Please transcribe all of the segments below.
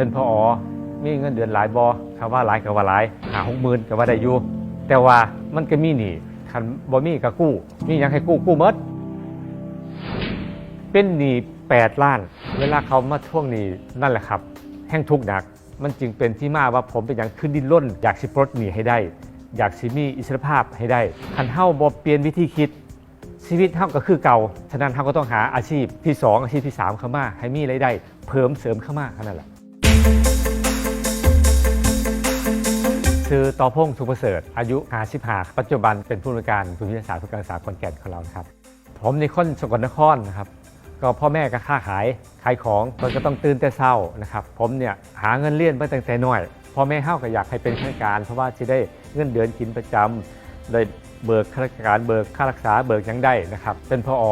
เป็นพออมีเงินเดือนหลายบอคำว่าหลายกับว่าหลายหาหกหมื่นกับว่าได้อยู่แต่ว่ามันก็มีหนี้คันบ่มีก็กู้ มียังให้กู้กู้หมดเป็นหนี้8ล้าน เวลาเขามาท่วงหนี้นั่นแหละครับ แห้งทุกหนัก มันจึงเป็นที่มาว่าผมเป็นอย่างขึ้นดินล้น อยากสิปลดหนี้ให้ได้ อยากสิมีอิสรภาพให้ได้คันเฮาบ่เปลี่ยนวิธีคิดชีวิตเฮาก็คือเก่า ฉะนั้นเฮาก็ต้องหาอาชีพที่ 2 อาชีพที่ 3 เข้ามา ให้มีรายได้เพิ่มเสริมเข้ามาแค่นั้นแหละ คือต่อพงษ์สุประเสริฐอายุ55ปัจจุบันเป็นผู้อำนวยการศูนย์วิทยาศาสตร์เพื่อการศึกษาขอนแก่นของเรานะครับ ผมในคนสกลนครนะครับก็พ่อแม่ก็ค้าขายขายของมันก็ต้องตื่นแต่เช้านะครับผมเนี่ยหาเงินเลี้ยนมาตั้งแต่น้อยพ่อแม่เฮาก็อยากให้เป็นข้าราชการ เพราะว่าจะได้เงินเดือนกินประจำได้เบิกข้าราชการเบิกค่ารักษาเบิกยังได้นะครับเป็นพออ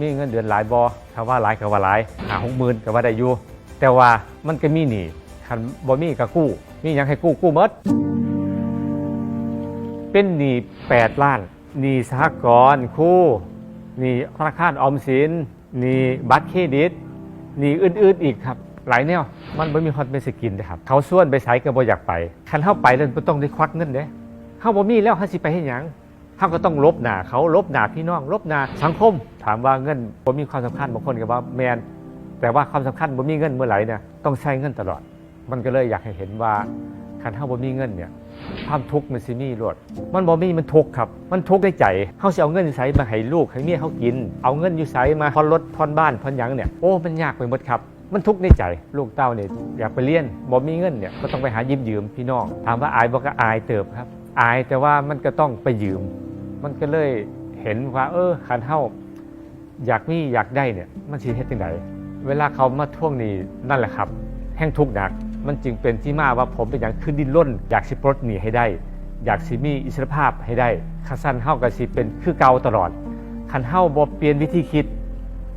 มีเงินเดือนหลายบอคำว่าหลายกับว่าหลายหาหกหมื่นกับว่าได้อยู่แต่ว่ามันก็มีหนี้คันบ่มีก็กู้ มียังให้กู้กู้หมด เป็นหนี้8ล้านหนี้สหกรณ์คู่หนี้ธนาคารออมสินหนี้บัตรเครดิตหนี้อื่นๆอีกครับ หลายแนวมันไม่มีฮอตเป็นสกินนะครับ เขาส่วนไปใช้ก็บ่อยากไปคันเข้าไปแล้วต้องได้ควักเงินเด้เข้าบ่มีแล้วเฮาสิไปเฮ็ดหยังเฮาก็ต้องลบหน้าเขาลบหน้าพี่น้อง ลบหน้าสังคม ถามว่าเงินบ่มีความสำคัญบางคนก็ว่าแมนแต่ว่าความสำคัญบ่มีเงินเมื่อไหร่เนี่ยต้องใช้เงินตลอด มันก็เลยอยากให้เห็นว่า คันเฮาบ่มีเงินเนี่ยความทุกข์มันสิมีรวดมันบ่มีมันทุกข์ครับ มันทุกข์ในใจเขาสิเอาเงินอยู่มาให้ลูกให้เมียเขากิน เอาเงินอยู่ไสมาผ่อนรถผ่อนบ้านผ่อนหยังเนี่ยโอ้มันยากไปหมดครับมันทุกข์ในใจลูกเต้าเนี่ยอยากไปเรียนบ่มีเงินเนี่ยก็ต้องไปหายืมยืมพี่น้องถามว่าอายบ่ก็อายเติบครับ อายแต่ว่ามันก็ต้องไปยืม มันก็เลยเห็นว่า เออคันเฮาอยากมีอยากได้เนี่ยมันสิเฮ็ดจังไดเวลาเขามาท่วงนี้นั่นแหละครับ แห้งทุกข์หนัก มันจึงเป็นที่มาว่าผมเป็นอย่างขึ้นดินล้น อยากสิปลดหนีให้ได้ อยากสิมีอิสรภาพให้ได้คันสั้นเฮาก็สิเป็นคือเก่าตลอดคันเฮาบ่เปลี่ยนวิธีคิด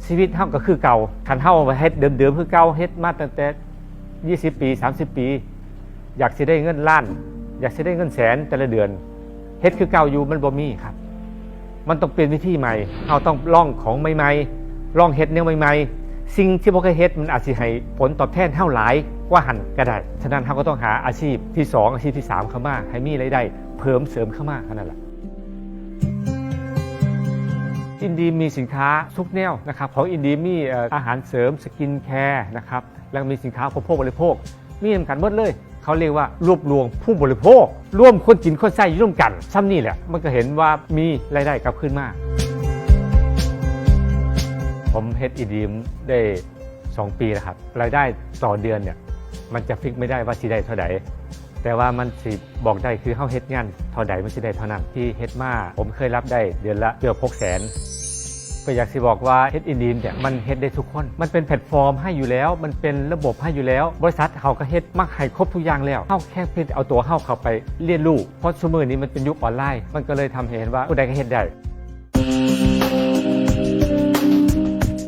ชีวิตเฮาก็คือเก่าคันเฮาเฮ็ดเดิมๆคือเก่าเฮ็ดมาตั้งแต่ 20 ปี 30 ปี อยากสิได้เงินล้าน อยากสิได้เงินแสนแต่ละเดือนเฮ็ดคือเก่าอยู่มันบ่มีครับ มันต้องเปลี่ยนวิธีใหม่เฮาต้องลองของใหม่ๆลองเฮ็ดแนวใหม่ๆสิ่งที่บ่เคยเฮ็ดมันอาจสิให้ผลตอบแทนเท่าหลายก ว่าหันก็ได้ฉะนั้นเราก็ต้องหาอาชีพที่ 2 อาชีพที่ 3 เข้ามา ให้มีรายได้เพิ่มเสริมเข้ามาเท่านั้นแหละอินดีมีสินค้าทุกแนวนะครับของอินดีมีอาหารเสริมสกินแคร์นะครับแล้วมีสินค้าอุปโภคบริโภค มีนำกันหมดเลย เขาเรียกว่ารวบรวมผู้บริโภค ร่วมคนกินคนใช้ร่วมกันซ้ำนี่แหละมันก็เห็นว่ามีรายได้กลับขึ้นมากผมเฮ็ดอีดีมได้ 2 ปีแล้วครับรายได้ต่อเดือนเนี่ย มันจะฟิกไม่ได้ว่าสิได้เท่าไหร่แต่ว่ามันสิบอกได้คือเฮาเฮ็ดงานเท่าใดมันสิได้เท่านั้นที่เฮ็ดมาผมเคยรับได้เดือนละเกือบ6แสนก็อยากสิบอกว่าเฮ็ดอินดีมเนี่ยมันเฮ็ดได้ทุกคน มันเป็นแพลตฟอร์มให้อยู่แล้ว มันเป็นระบบให้อยู่แล้ว บริษัทเขาก็เฮ็ดมักให้ครบทุกอย่างแล้วเฮาแค่เพียงเอาตัวเฮาเข้าไปเรียนรู้เพราะชั่วโมงนี้มันเป็นยุคออนไลน์ มันก็เลยทำให้เห็นว่าผู้ใดก็เฮ็ดได้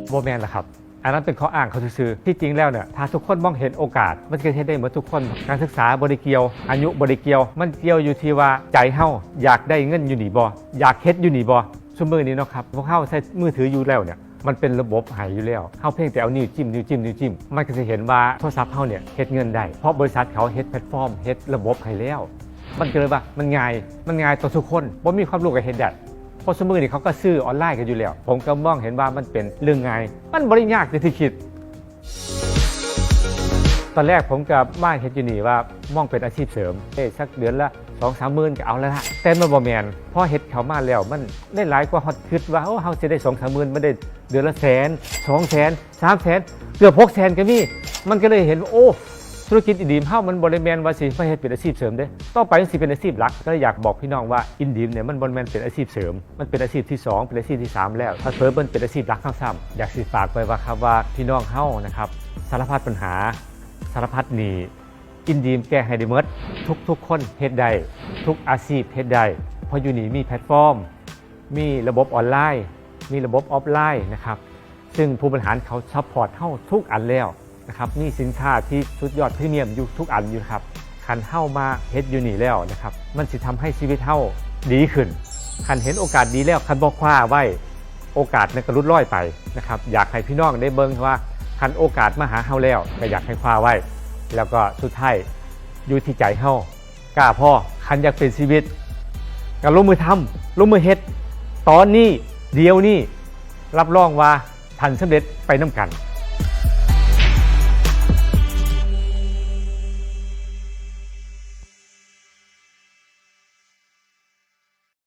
โมแมนล่ะครับ อันนั้นเป็นข้ออ้างเขาซื่อๆที่จริงแล้วเนี่ยถ้าทุกคนมองเห็นโอกาส มันจะเห็นได้เหมือนทุกคน การศึกษาบริเกียว อายุบริเกียว มันเกี่ยวอยู่ที่ว่าใจเฮาอยากได้เงินอยู่นี่บ่อยากเฮ็ดอยู่นี่บ่ชั่วมือนี้เนาะครับพวกเฮาใช้มือถืออยู่แล้วเนี่ยมันเป็นระบบหายอยู่แล้วเฮาเพียงแต่เอานิ้วจิ้มนิ้วจิ้มนิ้วจิ้ม มันก็จะเห็นว่าโทรศัพท์เฮาเนี่ยเฮ็ดเงินได้ เพราะบริษัทเขาเฮ็ดแพลตฟอร์มเฮ็ดระบบให้แล้ว มันก็เลยว่ามันง่าย มันง่ายต่อทุกคนบ่มีความรู้กับเฮ็ดได้เพ ราะสมือนี่เขาก็ซื้อออนไลน์กันอยู่แล้ว ผมก็มองเห็นว่ามันเป็นเรื่องง่ายมันบริยากที่คิด ตอนแรกผมกับมาเฮ็ดอยู่นี่ว่ามองเป็นอาชีพเสริมเอ้สักเดือนละสองสามหมื่นก็เอาแล้วละแต่มันบ่แมนพอเฮ็ดเขามาแล้วมันได้หลายกว่าฮอตคิดว่าโอ้เฮาจะได้สองสามหมื่นไมันได้เดือนละแสนสองแสนสามแสนเกือบหกแสนก็มีมันก็เลยเห็นว่าโอ้ ธุรกิจอินดีมเฮามันบริแมนว่าสิมาเฮ็ดเป็นอาชีพเสริมเด้ต่องไปมันสิเป็นอาชีพหลักก็เลยอยากบอกพี่น้องว่าอินดีมเนี่ยมันบริแมนเป็นอาชีพเสริม มันเป็นอาชีพที่สองเป็นอาชีพที่สามแล้วถ้าเพิ่มมันเป็นอาชีพหลักข้างซ้ำอยากสิฝากไปว่าครับว่าพี่น้องเฮานะครับสารพัดปัญหา สารพัดหนีอินดีมแก้ให้ได้หมดทุกทุกคนเฮ็ดได้ทุกอาชีพเฮ็ดได้เพราะอยู่นี่มีแพลตฟอร์ม มีระบบออนไลน์ มีระบบออฟไลน์นะครับซึ่งผู้บริหารเขาซัพพอร์ตเท่าทุกอันแล้ว นะครับมีสินค้าที่สุดยอดพรีเมียมอยู่ทุกอันอยู่ครับคันเข้ามาเฮ็ดอยู่นี่แล้วนะครับมันสิทำให้ชีวิตเท่าดีขึ้นคันเห็นโอกาสดีแล้วคันบอกคว้าไว้โอกาสนั้นก็รุดร้อยไปนะครับอยากให้พี่น้องได้เบิ่งว่าคันโอกาสมาหาเฮาแล้วก็อยากให้คว้าไว้ แล้วก็สุดท้ายอยู่ที่ใจเฮากล้าพ่อคันอยากเป็นชีวิตก็ลงมือทำลงมือเฮ็ดตอนนี้เดียวนี้รับรองว่าทันสำเร็จไปน้ำกัน